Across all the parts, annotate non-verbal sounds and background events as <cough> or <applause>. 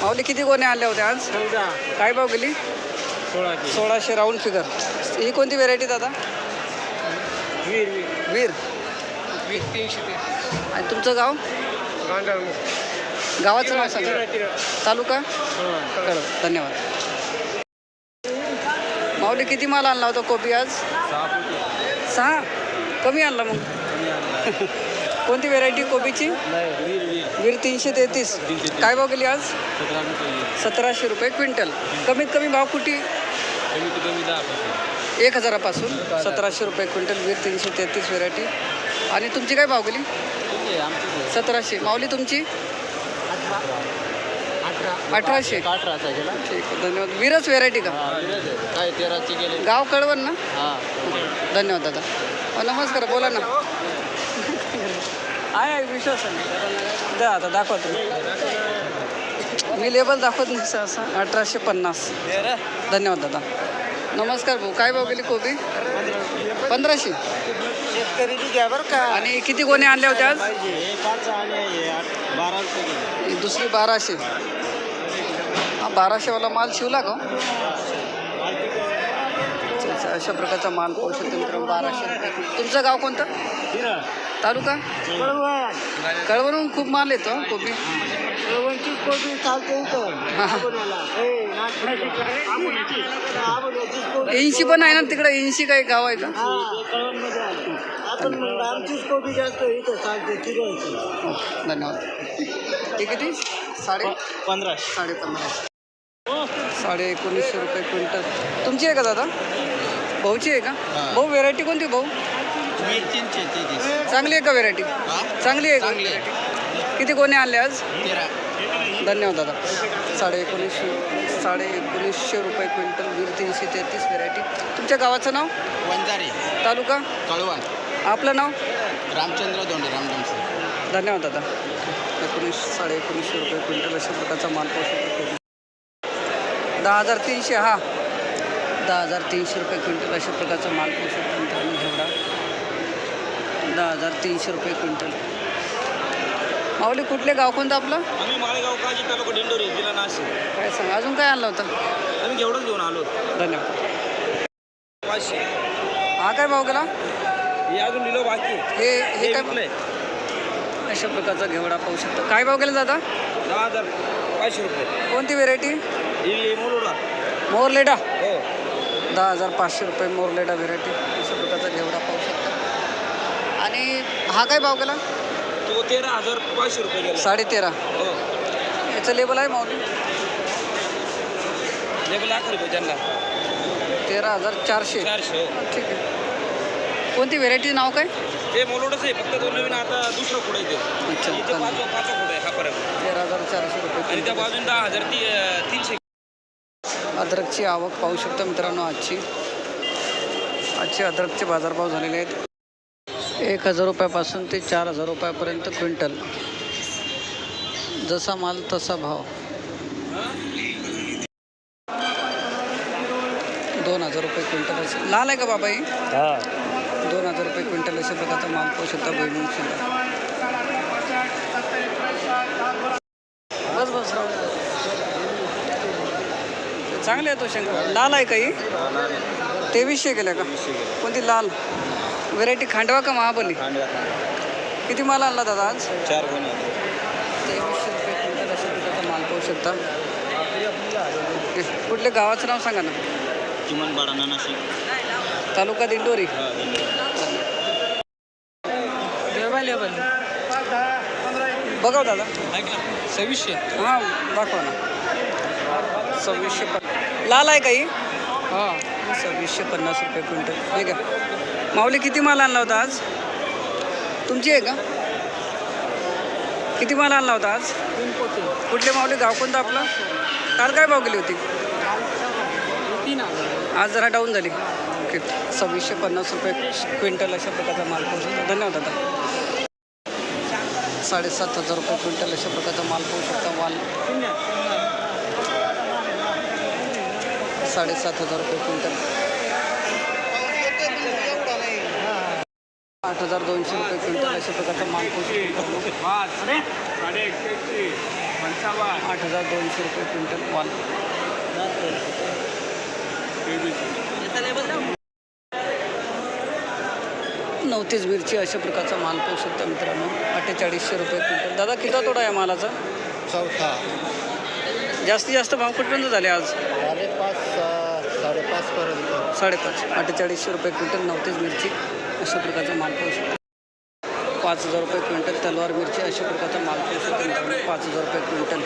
माऊली किती गोण्या आणल्या होत्या आज? काय भाव गेली? सोळाशे. Round figure. ही कोणती व्हेरायटी दादा? वीर वीर. तीनशे आणि तुमचं गाव? गावाचं नाव सांगा. तालुका? हां. कळ धन्यवाद. माऊली किती माल आणला होता कोबी आज? सहा? कमी आणला मग? <laughs> कोणती व्हेरायटी कोबीची? वीर तीनशे तेहतीस. काय भाव गेली आज? सतराशे रुपये क्विंटल. कमीत कमी भाव कुठे? एक हजारापासून सतराशे रुपये क्विंटल वीर तीनशे तेहतीस व्हेरायटी आणि तुमची काय भाव गेली? सतराशे. माऊली तुमची? अठराशे. अठराचा गेला ठीक आहे धन्यवाद. वीरच व्हेरायटी का? काय तेराचे गेले? गाव कळवण ना? हां. धन्यवाद दादा. अ, नमस्कार बोला ना. आहे विश्वास आहे. द्या आता दाखवा तुम्ही मी लेबल दाखवत नाही सहसा. अठराशे पन्नास. धन्यवाद दादा. नमस्कार भाऊ. काय भाव गेली कोबी? पंधराशे. शेतकरी घ्या बरं का. आणि किती गोणे आणल्या होत्या आज? हे पाच आणि हे आठ बारा रुपये गेले ही दुसरी बाराशे. हा बाराशेवाला माल शिवला का अच्छा, अच्छा, अशा प्रकारचा माल पाहू शकतो मित्रांनो बाराशे रुपये तुमचं गाव कोणतं? तालुका? कळवणून खूप माल येतो हं, कोबी. कोबी चालते. इथं? ऐंशी पण आहे ना तिकडे ऐंशी काही गाव आहे का? आपण मग आमचीच कोबी जास्त इथं चालते हो, धन्यवाद. ते किती? साडे? पंधराशे साडे पंधरा. साडे एकोणीसशे रुपये क्विंटल. तुमची आहे का दादा? भाऊची आहे का? भाऊ व्हेरायटी कोणती भाऊ? चांगली आहे का व्हेरायटी चांगली आहे का? किती कोणी आणले आज? तेरा. धन्यवाद दादा. साडे एकोणीसशे साडे एकोणीसशे रुपये क्विंटल वीर तीनशे तेहतीस व्हेरायटी तुमच्या गावाचं नाव? वंजारी. तालुका? कळवण. आपलं नाव? रामचंद्र दोंडे रामजमसे धन्यवाद दादा. एकोणीस साडे एकोणीसशे रुपये क्विंटल अशा प्रकारचा माल पोहोचतो. दहा हजार तीनशे हा. दहा हजार तीनशे रुपये क्विंटल अशा प्रकारचा माल पोहोचतो. मित्रांनो घेवडा दहा हजार तीनशे रुपये क्विंटल. माऊली कुठले गाव कोणतं आपलं? आम्ही माळेगाव काजी तालुका दिंडोरी जिल्हा नाशिक. काय सांगा अजून काय आणलं होतं? आम्ही घेऊनच घेऊन आलो. धन्यवाद. पाचशे. हा काय भाव गेला? हे अजून लिलो बाकी. हे हे काय विकलंय. अशा प्रकारचा घेवडा पाहू शकतो. काय भाव गेला दादा? दहा हजार पाचशे रुपये. कोणती व्हेरायटी ही मोलोडा मोरलेडा? हो. दहा हजार पाचशे रुपये मोरलेडा व्हेरायटी अशा प्रकारचा घेवडा पाहू शकता. आणि हा काय भाव गेला? तो तेरा हजार पाचशे रुपये गेला. साडे तेरा हो. याचं लेबल आहे माऊली. लेबल रुपये त्यांना. तेरा हजार चारशे. चारशे हो. ठीक आहे. कोणती व्हेरायटी नाव काय? ते मोलोडच आहे फक्त तो नवीन आता दुसरं पुढे येते अच्छा इथे चालेल. पुढे आहे हा फरक तेरा हजार चारशे आणि त्या रुपये बाजून दहा हजार ती अं, तीनशे. अद्रकची आवक पाहू शकता मित्रांनो आजची. आजचे अद्रकचे बाजारभाव झालेले आहेत. एक हजार रुपयापासून ते चार हजार रुपयापर्यंत क्विंटल. जसा माल तसा भाव. दोन हजार रुपये क्विंटल असेल लाल आहे का बाबा ही. दोन हजार रुपये क्विंटल अशा प्रकारचा माल पाहू शकता भुईमुग शिल्लक बस बस. चांगले आहे तो शंकर लाल आहे काही? तेवीसशे गेल्या का? कोणती लाल? व्हेरायटी खांडवा का महाबली? किती माल आणला दादा आज? चार तेवीसशे रुपये क्विंटल माल पाहू शकता. कुठल्या गावाचं नाव सांगा ना. चिमन बाडा नाशिक तालुका दिंडोरी. बघा हो दादा. सव्वीसशे. हां दाखवा ना. सव्वीसशे पन्नास. लाल आहे काही हां? सव्वीसशे पन्नास रुपये क्विंटल. ठीक आहे माऊली किती माल आणला होता आज? तुमची आहे का? किती माल आणला होता आज? कुठले माऊली? गाव कोणतं आपलं? काल काय भाव गेली होती? आज जरा डाऊन झाली. ओके. सव्वीसशे पन्नास रुपये क्विंटल अशा प्रकारचा माल पोहोचतो धन्यवाद दादा. साडेसात हजार रुपये क्विंटल अशा प्रकारचा माल पाहू शकता माल साडेसात हजार रुपये क्विंटल. आठ हजार दोनशे रुपये क्विंटल अशा प्रकारचा माल पोहोचू आठ हजार दोनशे रुपये क्विंटल माल. नवतीस मिरची अशा प्रकारचा माल पाहू शकता मित्रांनो. अठ्ठेचाळीसशे रुपये क्विंटल. दादा किती तोडा आहे मालाचा? चौथा. जास्तीत जास्त भाव कुठपर्यंत झाले आज? साडेपाच साडेपाचपर्यंत साडेपाच. अठ्ठेचाळीसशे रुपये क्विंटल नवतीस मिरची. अशा प्रकारचा माल पाहू शकतो. पाच हजार रुपये क्विंटल तलवार मिरची अशा प्रकारचा माल पाहू शकतो मित्रांनो. पाच हजार रुपये क्विंटल.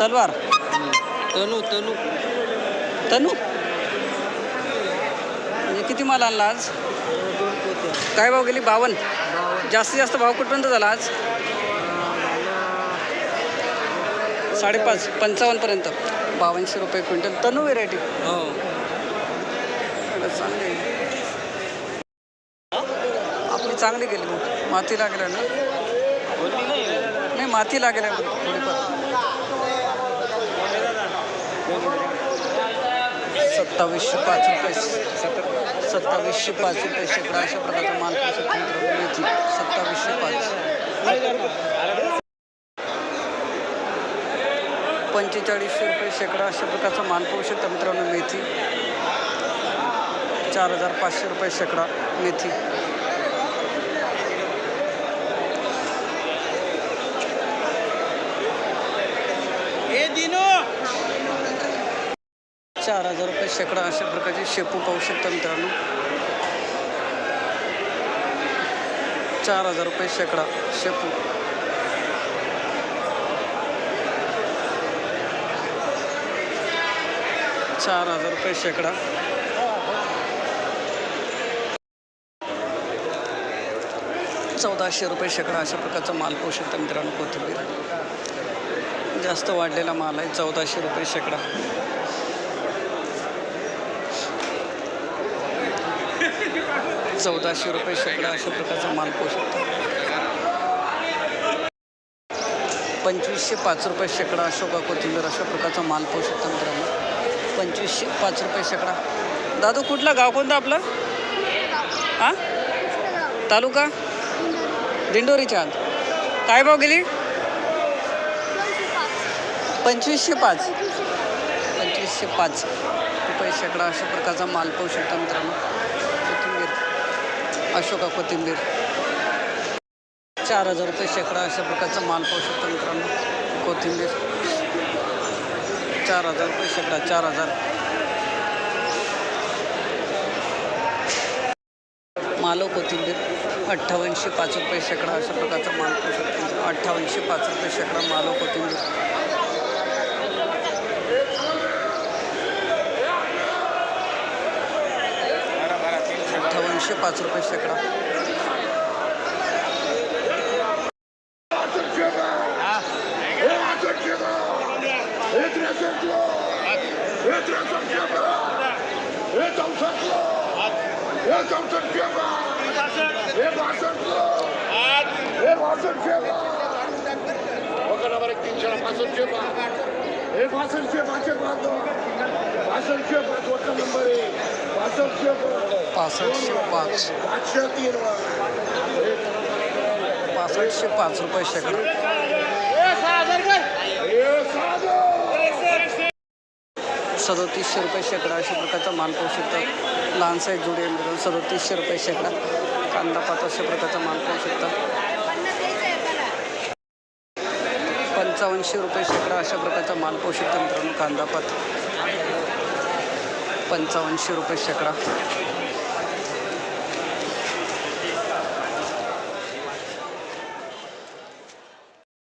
तलवार. तनू तनू. तनू? म्हणजे किती माल आणला आज? काय भाव गेली? बावन्न. जास्तीत जास्त भाव कुठपर्यंत झाला आज? साडेपाच पंचावन्नपर्यंत बावनशे रुपये क्विंटल. तनू व्हेरायटी. हो. चांगली आहे. आपली चांगली गेली मग. माती लागल्या ना? नाही माती लागल्या मग थोडीफार. सत्तावीसशे पाच रुपये. सत्तावीसशे पाच रुपये. शेकडा अशा प्रकारचा माल पाहू शकतो मित्रांनो. मेथी सत्तावीसशे पाच. पंचेचाळीसशे रुपये शेकडा अशा प्रकारचा माल पाहू शकता मित्रांनो मेथी. चार हजार पाचशे रुपये शेकडा मेथी. चार हजार रुपये शेकडा अशा प्रकारचे शेपू पाहू शकता मित्रांनो. चार हजार रुपये शेकडा शेपू. चार हजार रुपये शेकडा. चौदाशे रुपये शेकडा अशा प्रकारचा माल पाहू शकता मित्रांनो कोथिंबीर. जास्त वाढलेला माल आहे चौदाशे रुपये शेकडा. चौदाशे रुपये शेकडा अशा प्रकारचा माल पाहू शकता पंचवीसशे पाच रुपये शेकडा अशोका कोथिंबीर अशा प्रकारचा माल पाहू शकता मित्रांनो. पंचवीसशे पाच रुपये शेकडा. दादू कुठला गाव कोणतं आपलं? हां? तालुका? दिंडोरीच्या आत. काय भाव गेली? पंचवीसशे पाच. पंचवीसशे पाच. रुपये शेकडा अशा प्रकारचा माल पाहू शकता मित्रांनो. कोथिंबीर. अशोका कोथिंबीर. चार हजार रुपये शेकडा अशा प्रकारचा माल पाहू शकता मित्रांनो. कोथिंबीर. चार हजार रुपये शेकडा चार हजार. मालो कोथिंबीर अठ्ठावन्नशे पाच रुपये शेकडा अशा प्रकारचा माल करू शकतो अठ्ठावन्नशे पाच रुपये शेकडा मालो कोथिंबीर अठ्ठावन्नशे पाच रुपये शेकडा এ জমশেদ এ জমশেদ এ ভাষণ এ ভাষণ ওখানে আবার তিন ছাড়া ভাষণ এ ভাষণ সে ভাষণ বাদ ভাষণ সে বাদ ওটা নম্বরে ভাষণ সে পাঁচশো পাঁচ পাঁচশো তিন পাঁচশো পাঁচ রুপये সেকেন্ড सदोतीसशे रुपये शेकडा अशा प्रकारचा माल पाहू शकता. लहान साईज जुडे मिळून सदोतीसशे रुपये शेकडा. कांदा पात अशा प्रकारचा माल पाहू शकता. पंचावन्नशे रुपये शेकडा अशा प्रकारचा माल पाहू शकता मित्रांनो कांदा पात. पंचावन्नशे रुपये शेकडा.